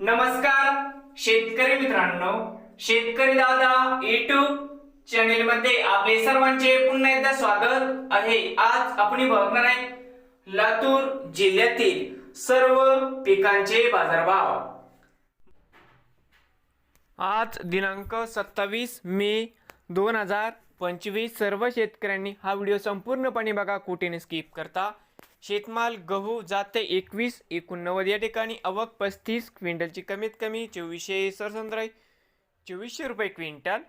नमस्कार शेतकरी मित्रांनो. शेतकरी दादा युट्यूब चॅनेल मध्ये आपले सर्वांचे पुन्हा एकदा स्वागत आहे. आज आपण बघणार आहे लातूर जिल्ह्यातील सर्व पिकांचे बाजारभाव. आज दिनांक सत्तावीस मे दोन हजार पंचवीस सर्व शेतकऱ्यांनी हा व्हिडिओ संपूर्णपणे बघा कुठेने स्किप करता. शेतमाल गहू जाते एकवीस एकोणनव्वद या ठिकाणी. अवक पस्तीस क्विंटलची कमीत कमी चोवीसशे सरसंद्राई चोवीसशे रुपये क्विंटल.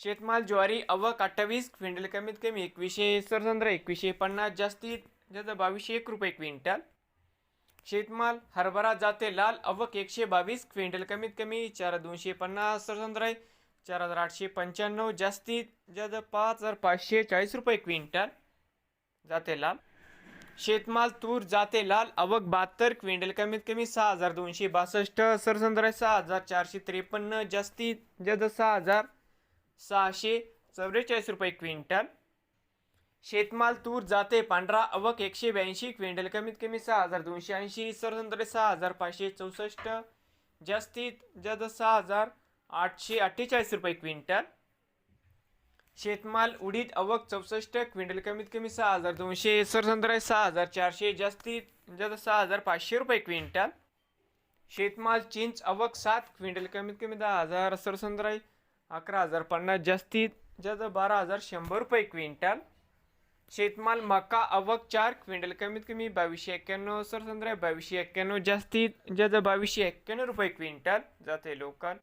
शेतमाल ज्वारी अवक अठ्ठावीस क्विंटल कमीत कमी एकवीसशे सरसंद्रा एकवीसशे पन्नास जास्तीत जास्त बावीसशे एक रुपये क्विंटल. शेतमाल हरभरा जाते लाल अवक एकशे बावीस क्विंटल कमीत कमी चार दोनशे पन्नास सरसंद्राई चार हजार आठशे पंच्याण्णव जास्तीत जास्त पाच हजार पाचशे चाळीस रुपये क्विंटल. जाते लाल. शेतमाल तूर जाते लाल अवक बहात्तर क्विंटल कमीत कमी सहा हजार दोनशे बासष्ट सरसंद्राय सहा हजार चारशे त्रेपन्न जास्तीत जास्त सहा हजार सहाशे चौवेचाळीस रुपये क्विंटल. शेतमाल तूर जाते पांढरा अवक एकशे ब्याऐंशी क्विंटल कमीत कमी सहा हजार दोनशे ऐंशी सरसंद्रे सहा हजार पाचशे चौसष्ट जास्तीत जास्त सहा हजार आठशे अठ्ठेचाळीस रुपये क्विंटल. शेतमाल उडीद अवक चौसष्ट क्विंटल कमीत कमी सहा हजार दोनशे सरसंद्रे सहा हजार चारशे जास्तीत जास्त सहा हजार पाचशे रुपये क्विंटल. शेतमाल चिंच अवक सात क्विंटल कमीत कमी दहा हजार सरसंद्राई अकरा हजार पन्नास जास्तीत जास्त बारा हजार शंभर रुपये क्विंटल. शेतमाल मका अवक चार क्विंटल कमीत कमी बावीसशे एक्क्याण्णव सरसंद्राई बावीसशे एक्क्याण्णव जास्तीत जास्त बावीसशे एक्क्याण्णव रुपये क्विंटल. जाते लोकल.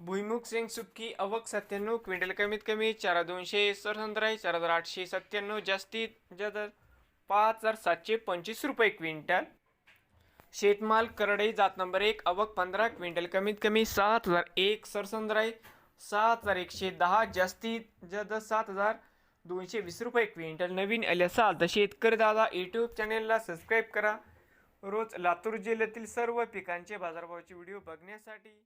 भुईमुग सिंग सुपकी अवक सत्त्याण्णव क्विंटल कमीत कमी चार दोनशे सरसंद्राई चार हजार आठशे सत्त्याण्णव जास्तीत जास्त पाच हजार सातशे पंचवीस रुपये क्विंटल. शेतमाल करडई जात नंबर एक अवक पंधरा क्विंटल कमीत कमी सात हजार एक सरसंद्राई सात हजार एकशे दहा जास्तीत जास्त सात हजार दोनशे वीस रुपये क्विंटल. नवीन आले असाल तर शेतकरी दादा यूट्यूब चॅनेलला सबस्क्राईब करा. रोज लातूर जिल्ह्यातील सर्व पिकांचे बाजारभावाचे व्हिडिओ बघण्यासाठी